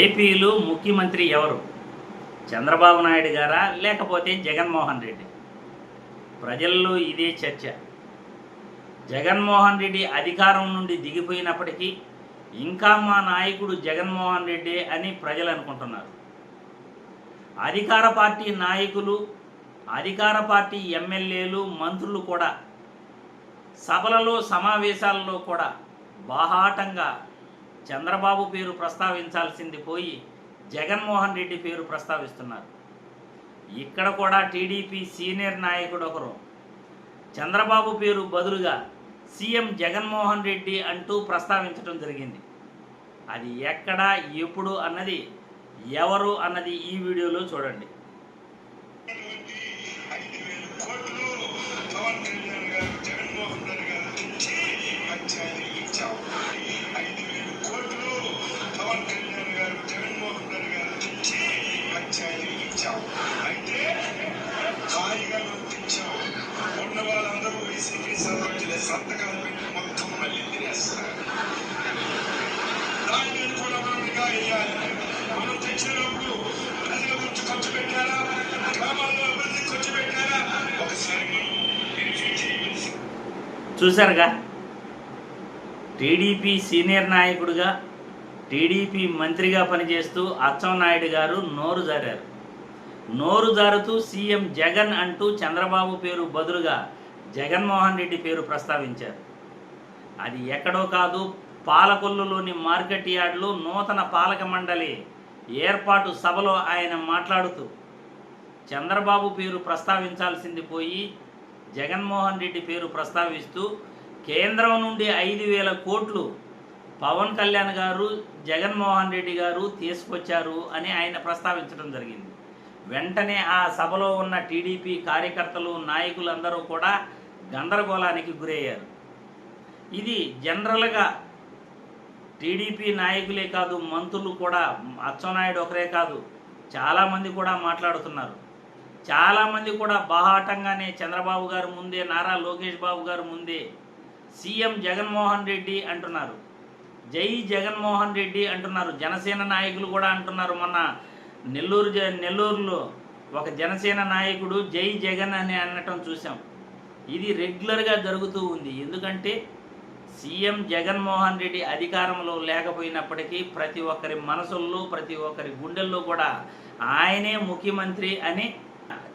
ఏపీలో ముఖ్యమంత్రి ఎవరు? చంద్రబాబు నాయుడు గారా? లేకపోతే జగన్మోహన్ రెడ్డి? ప్రజల్లో ఇదే చర్చ. జగన్మోహన్ రెడ్డి అధికారం నుండి దిగిపోయినప్పటికీ ఇంకా మా నాయకుడు జగన్మోహన్ రెడ్డి అని ప్రజలు అనుకుంటున్నారు. అధికార పార్టీ నాయకులు అధికార పార్టీ ఎమ్మెల్యేలు మంత్రులు కూడా సభలలో సమావేశాలలో కూడా బాహాటంగా చంద్రబాబు పేరు ప్రస్తావించాల్సింది పోయి జగన్మోహన్ రెడ్డి పేరు ప్రస్తావిస్తున్నారు. ఇక్కడ కూడా టీడీపీ సీనియర్ నాయకుడు ఒకరు. చంద్రబాబు పేరు బదులుగా సీఎం జగన్మోహన్ రెడ్డి అంటూ ప్రస్తావించడం జరిగింది. అది ఎక్కడ ఎప్పుడు అన్నది ఎవరు అన్నది ఈ వీడియోలో చూడండి. జగన్మోహన్ రెడ్డి సంతకాలు పెట్టి మొత్తం మళ్ళీ తినేస్తారు దాని మీద కూడా మనం నిఘా వేయాలి మనం తెచ్చినప్పుడు ప్రజల గురించి ఖర్చు పెట్టారా గ్రామాల్లో అభివృద్ధి ఖర్చు పెట్టారా ఒకసారి మనం వెరిఫై చేయవలసి చూశారుగా? టీడీపీ సీనియర్ నాయకుడిగా టీడీపీ మంత్రిగా పనిచేస్తూ అచ్చెన్నాయుడు గారు నోరు జారారు. నోరు జారుతూ సీఎం జగన్ అంటూ చంద్రబాబు పేరు బదులుగా జగన్మోహన్ రెడ్డి పేరు ప్రస్తావించారు. అది ఎక్కడో కాదు పాలకొల్లులోని మార్కెట్ యార్డ్లో నూతన పాలక మండలి ఏర్పాటు సభలో ఆయన మాట్లాడుతూ చంద్రబాబు పేరు ప్రస్తావించాల్సింది పోయి జగన్మోహన్ రెడ్డి పేరు ప్రస్తావిస్తూ కేంద్రం నుండి ఐదు వేల కోట్లు పవన్ కళ్యాణ్ గారు జగన్మోహన్ రెడ్డి గారు తీసుకొచ్చారు అని ఆయన ప్రస్తావించడం జరిగింది. వెంటనే ఆ సభలో ఉన్న టీడీపీ కార్యకర్తలు నాయకులందరూ కూడా గందరగోళానికి గురయ్యారు. ఇది జనరల్గా టీడీపీ నాయకులే కాదు మంత్రులు కూడా అచ్చెన్నాయుడు ఒకరే కాదు చాలామంది కూడా మాట్లాడుతున్నారు. చాలామంది కూడా బాహాటంగానే చంద్రబాబు గారు ముందే నారా లోకేష్ బాబు గారు ముందే సీఎం జగన్మోహన్ రెడ్డి అంటున్నారు. జై జగన్మోహన్ రెడ్డి అంటున్నారు. జనసేన నాయకులు కూడా అంటున్నారు. మొన్న నెల్లూరు జ- నెల్లూరులో ఒక జనసేన నాయకుడు జై జగన్ అని అనటం చూసాం ఇది రెగ్యులర్గా జరుగుతూ ఉంది. ఎందుకంటే సీఎం జగన్మోహన్ రెడ్డి అధికారంలో లేకపోయినప్పటికీ ప్రతి ఒక్కరి మనసుల్లో ప్రతి ఒక్కరి గుండెల్లో కూడా ఆయనే ముఖ్యమంత్రి అని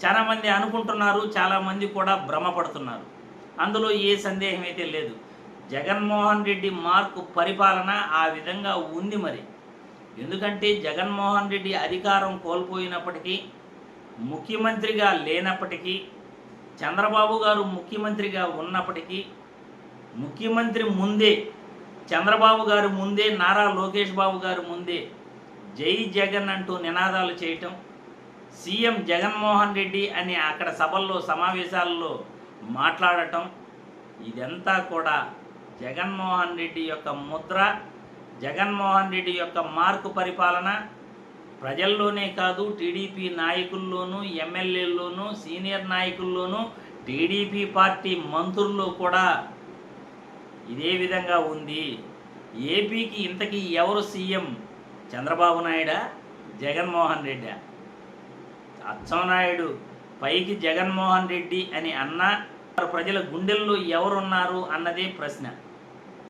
చాలామంది అనుకుంటున్నారు చాలామంది కూడా భ్రమపడుతున్నారు. అందులో ఏ సందేహం అయితే లేదు. జగన్మోహన్ రెడ్డి మార్కు పరిపాలన ఆ విధంగా ఉంది మరి. ఎందుకంటే జగన్మోహన్ రెడ్డి అధికారం కోల్పోయినప్పటికీ ముఖ్యమంత్రిగా లేనప్పటికీ చంద్రబాబు గారు ముఖ్యమంత్రిగా ఉన్నప్పటికీ ముఖ్యమంత్రి ముందే చంద్రబాబు గారు ముందే నారా లోకేష్ బాబు గారు ముందే జై జగన్ అంటూ నినాదాలు చేయటం సీఎం జగన్మోహన్ రెడ్డి అని అక్కడ సభల్లో సమావేశాల్లో మాట్లాడటం ఇదంతా కూడా జగన్మోహన్ రెడ్డి యొక్క ముద్ర జగన్మోహన్ రెడ్డి యొక్క మార్కు పరిపాలన ప్రజల్లోనే కాదు టీడీపీ నాయకుల్లోనూ ఎమ్మెల్యేల్లోనూ సీనియర్ నాయకుల్లోనూ టీడీపీ పార్టీ మంత్రుల్లో కూడా ఇదే విధంగా ఉంది. ఏపీకి ఇంతకీ ఎవరు సీఎం? చంద్రబాబు నాయుడా జగన్మోహన్ రెడ్డా? అచ్చెన్నాయుడు పైకి జగన్మోహన్ రెడ్డి అని అన్నా ప్రజల గుండెల్లో ఎవరున్నారు అన్నదే ప్రశ్న.